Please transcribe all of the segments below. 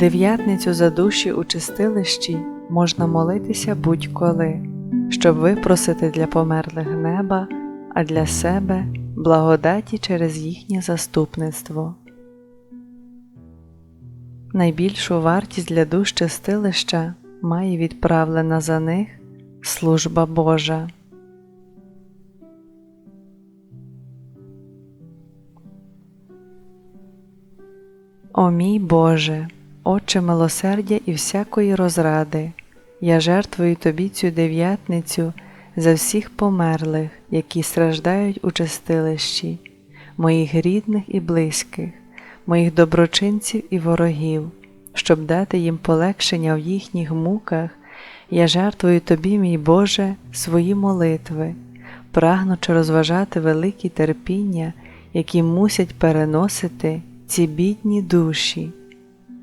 Дев'ятницю за душі у чистилищі можна молитися будь-коли, щоб випросити для померлих неба, а для себе благодаті через їхнє заступництво. Найбільшу вартість для душ чистилища має відправлена за них служба Божа. О мій Боже, Отче милосердя і всякої розради, я жертвую Тобі цю дев'ятницю за всіх померлих, які страждають у чистилищі, моїх рідних і близьких, моїх доброчинців і ворогів, щоб дати їм полегшення в їхніх муках, я жертвую Тобі, мій Боже, свої молитви, прагнучи розважати великі терпіння, які мусять переносити ці бідні душі.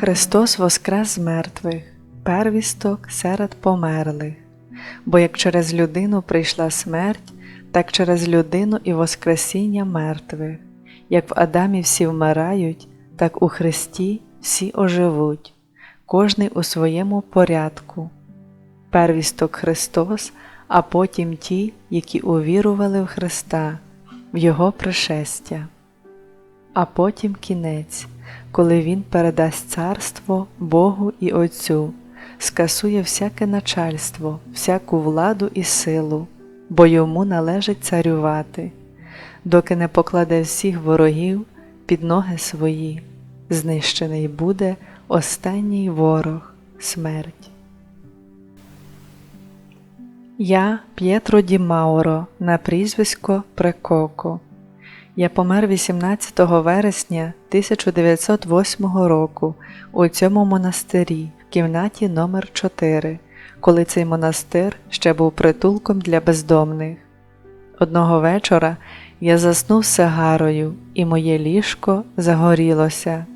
Христос воскрес з мертвих, первісток серед померлих, бо як через людину прийшла смерть, так через людину і Воскресіння мертвих, як в Адамі всі вмирають, так у Христі всі оживуть, кожний у своєму порядку. Первісток Христос, а потім ті, які увірували в Христа, в Його пришестя, а потім кінець коли Він передасть царство Богу і Отцю, скасує всяке начальство, всяку владу і силу, бо йому належить царювати, доки не покладе всіх ворогів під ноги свої, знищений буде останній ворог смерть. Я П'єтро Ді Мауро на прізвисько Прекоко. Я помер 18 вересня 1908 року у цьому монастирі в кімнаті номер 4 коли цей монастир ще був притулком для бездомних. Одного вечора я заснув сигарою, і моє ліжко загорілося.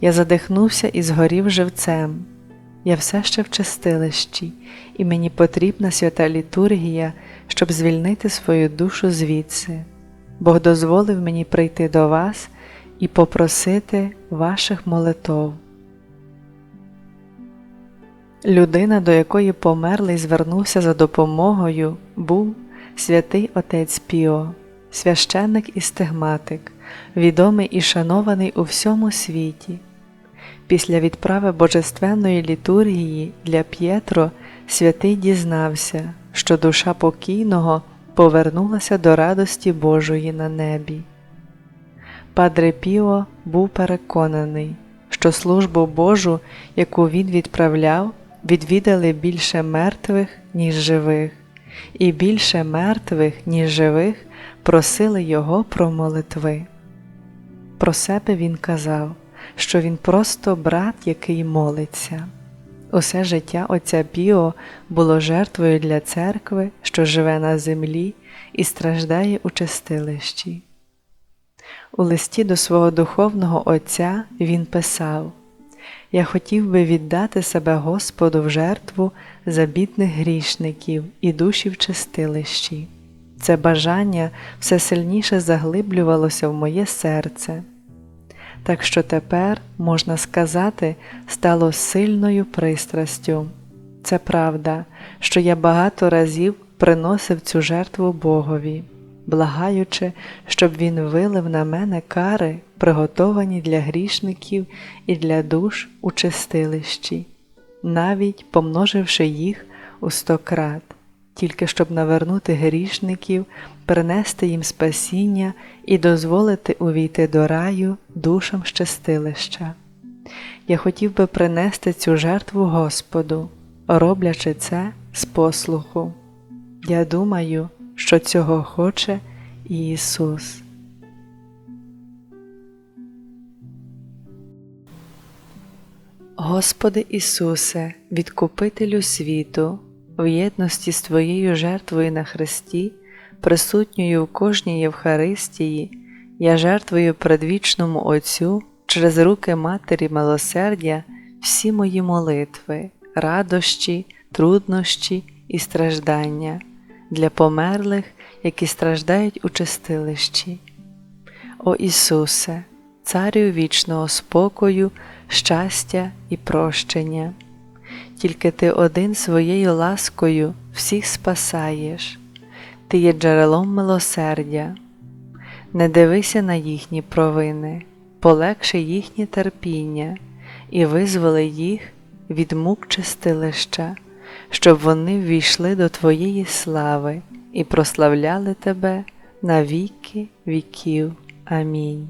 Я задихнувся і згорів живцем. Я все ще в чистилищі, і мені потрібна свята літургія, щоб звільнити свою душу звідси. Бог дозволив мені прийти до вас і попросити ваших молитов. Людина, до якої померлий звернувся за допомогою, був святий отець Піо, священник і стигматик, відомий і шанований у всьому світі. Після відправи божественної літургії для П'єтро святий дізнався, що душа покійного повернулася до радості Божої на небі. Падре Піо був переконаний, що службу Божу, яку він відправляв, відвідали більше мертвих, ніж живих, і більше мертвих, ніж живих просили його про молитви. Про себе він казав, що він просто брат, який молиться. Усе життя Отця Піо було жертвою для церкви, що живе на землі і страждає у чистилищі. У листі до свого духовного Отця він писав Я хотів би віддати себе Господу в жертву за бідних грішників і душі в чистилищі. Це бажання все сильніше заглиблювалося в моє серце так що тепер, можна сказати, стало сильною пристрастю. Це правда, що я багато разів приносив цю жертву Богові, благаючи, щоб Він вилив на мене кари, приготовані для грішників і для душ у чистилищі, навіть помноживши їх у сто крат тільки щоб навернути грішників, принести їм спасіння і дозволити увійти до раю душам щастилища. Я хотів би принести цю жертву Господу, роблячи це з послуху. Я думаю, що цього хоче Ісус. Господи Ісусе, відкупителю світу, в єдності з Твоєю жертвою на Христі, присутньою в кожній Євхаристії, я жертвую предвічному Отцю через руки Матері милосердя всі мої молитви, радощі, труднощі і страждання для померлих, які страждають у чистилищі. О Ісусе, Царю вічного спокою, щастя і прощення, тільки Ти один своєю ласкою всіх спасаєш, Ти є джерелом милосердя, не дивися на їхні провини, полегши їхнє терпіння і визволи їх від мук чистилища, щоб вони ввійшли до Твоєї слави і прославляли Тебе на віки віків. Амінь.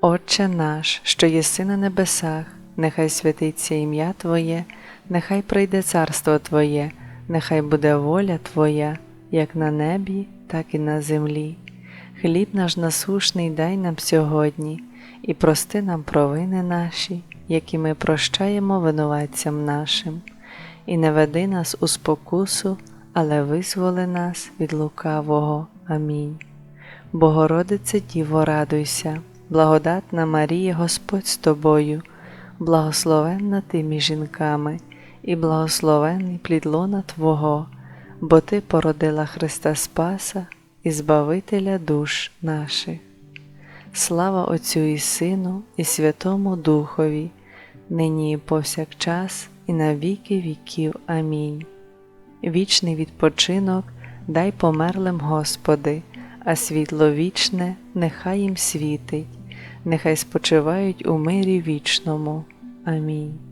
Отче наш, що єси на небесах, нехай святиться ім'я Твоє, нехай прийде царство Твоє, нехай буде воля Твоя, як на небі, так і на землі. Хліб наш насушний дай нам сьогодні, і прости нам провини наші, які ми прощаємо винуватцям нашим, і не веди нас у спокусу, але визволи нас від лукавого. Амінь. Богородице Діво, радуйся, благодатна Марія, Господь з тобою, благословенна ти між жінками, і благословенний плід лона Твого, бо Ти породила Христа Спаса і Збавителя душ наших. Слава Отцю і Сину, і Святому Духові, нині і повсякчас, і на віки віків. Амінь. Вічний відпочинок дай померлим Господи а світло вічне нехай їм світить, нехай спочивають у мирі вічному. Амінь.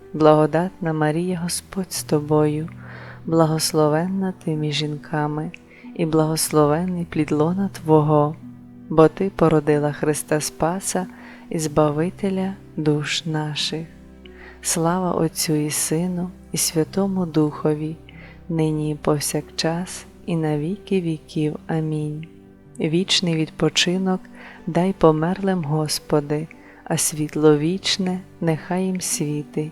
благодатна Марія Господь з тобою, благословенна ти між жінками, і благословенний плід лона Твого, бо Ти породила Христа Спаса і Збавителя душ наших. Слава Отцю і Сину, і Святому Духові, нині і повсякчас і на віки віків. Амінь. Вічний відпочинок дай померлим Господи, а світло вічне нехай їм світить,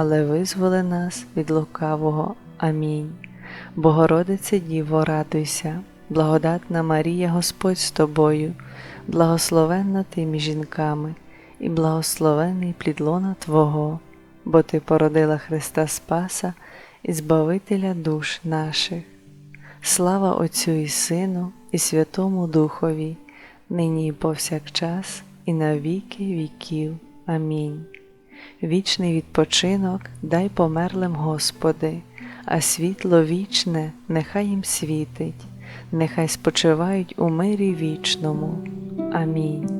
але визволи нас від лукавого. Амінь. Богородице Діво, радуйся, благодатна Марія Господь з тобою, благословенна ти між жінками, і благословений плід лона Твого, бо Ти породила Христа Спаса і Збавителя душ наших. Слава Отцю і Сину, і Святому Духові, нині і повсякчас, і на віки віків. Амінь. Вічний відпочинок дай померлим Господи, а світло вічне нехай їм світить, нехай спочивають у мирі вічному. Амінь.